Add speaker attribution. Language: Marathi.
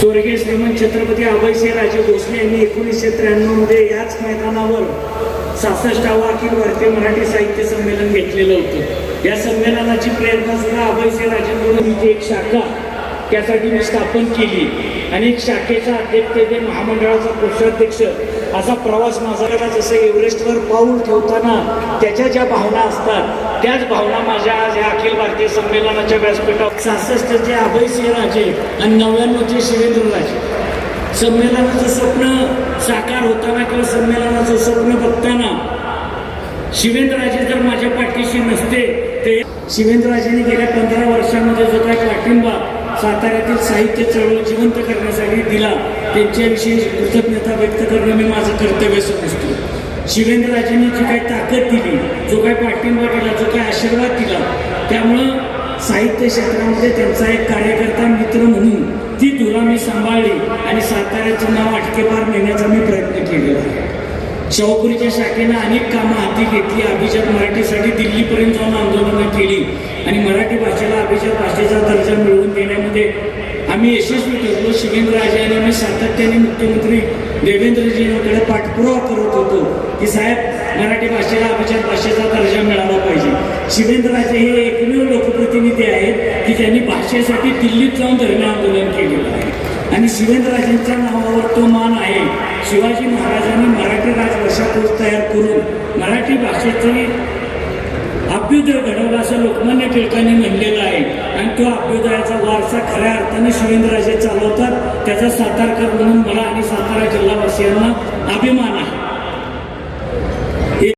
Speaker 1: स्वर्गीय श्रीमंत छत्रपती अभयसिंह राजे भोसले यांनी एकोणीसशे त्र्याण्णवमध्ये याच मैदानावर सासष्टावा अखिल भारतीय मराठी साहित्य संमेलन घेतलेलं होतं. या संमेलनाची प्रेरणा सुद्धा अभयसिंह राजेंकडून ही एक शाखा त्यासाठी मी स्थापन केली. आणि एक शाखेचा अध्यक्ष ते महामंडळाचा कोषाध्यक्ष असा प्रवास माझा जसं एव्हरेस्टवर पाऊल ठेवताना त्याच्या ज्या भावना असतात त्याच भावना माझ्या आज या अखिल भारतीय संमेलनाच्या व्यासपीठावर. सहासष्टचे अभय राजे आणि नव्याण्णवचे शिवेंद्रराजे संमेलनाचं स्वप्न साकार होताना किंवा संमेलनाचं स्वप्न बघताना शिवेंद्रराजे जर माझ्या पाठीशी नसते ते शिवेंद्रराजेंनी गेल्या पंधरा वर्षामध्ये जो काही पाठिंबा साताऱ्यातील साहित्य चळवळ जिवंत करण्यासाठी दिला. त्यांच्याविषयी कृतज्ञता व्यक्त करणं मी माझं कर्तव्य समजतो. शिवेंद्रराजेंनी जी काही ताकद दिली जो काही पाठिंबा दिला जो काही आशीर्वाद दिला त्यामुळं साहित्य क्षेत्रामध्ये त्यांचा एक कार्यकर्ता मित्र म्हणून ती तुला मी सांभाळली आणि साताऱ्याचं नाव आटकेपार नेण्याचा मी प्रयत्न केलेला आहे. शाहूपुरीच्या शाखेनं अनेक कामं हाती घेतली. अभिजात मराठीसाठी दिल्लीपर्यंत जाऊन आंदोलनं केली. आणि मराठी भाषेला अभिजात भाषेचा दर्जा मिळवून देण्यामध्ये आम्ही यशस्वी ठरलो. शिवेंद्रराजे आणि आम्ही सातत्याने मुख्यमंत्री देवेंद्रजींकडे पाठपुरावा करत होतो की साहेब मराठी भाषेला अभिजात भाषेचा दर्जा मिळाला पाहिजे. शिवेंद्रराजे हे एकमेव लोकप्रतिनिधी आहेत की त्यांनी भाषेसाठी दिल्लीत जाऊन धरणं आंदोलन केलेलं आहे. आणि शिवेंद्रराजेंच्या नावावर तो मान आहे. शिवाजी महाराजांनी मराठी राजवर्षाकोश तयार करून मराठी भाषेचे अभ्युदय घडवला असं लोकमान्य टिळकांनी म्हणलेलं आहे. आणि तो अभ्युदयाचा वारसा खऱ्या अर्थाने शिवेंद्रराजे चालवतात त्याचा सातारकर म्हणून मला आणि सातारा जिल्हावासियांना अभिमान आहे.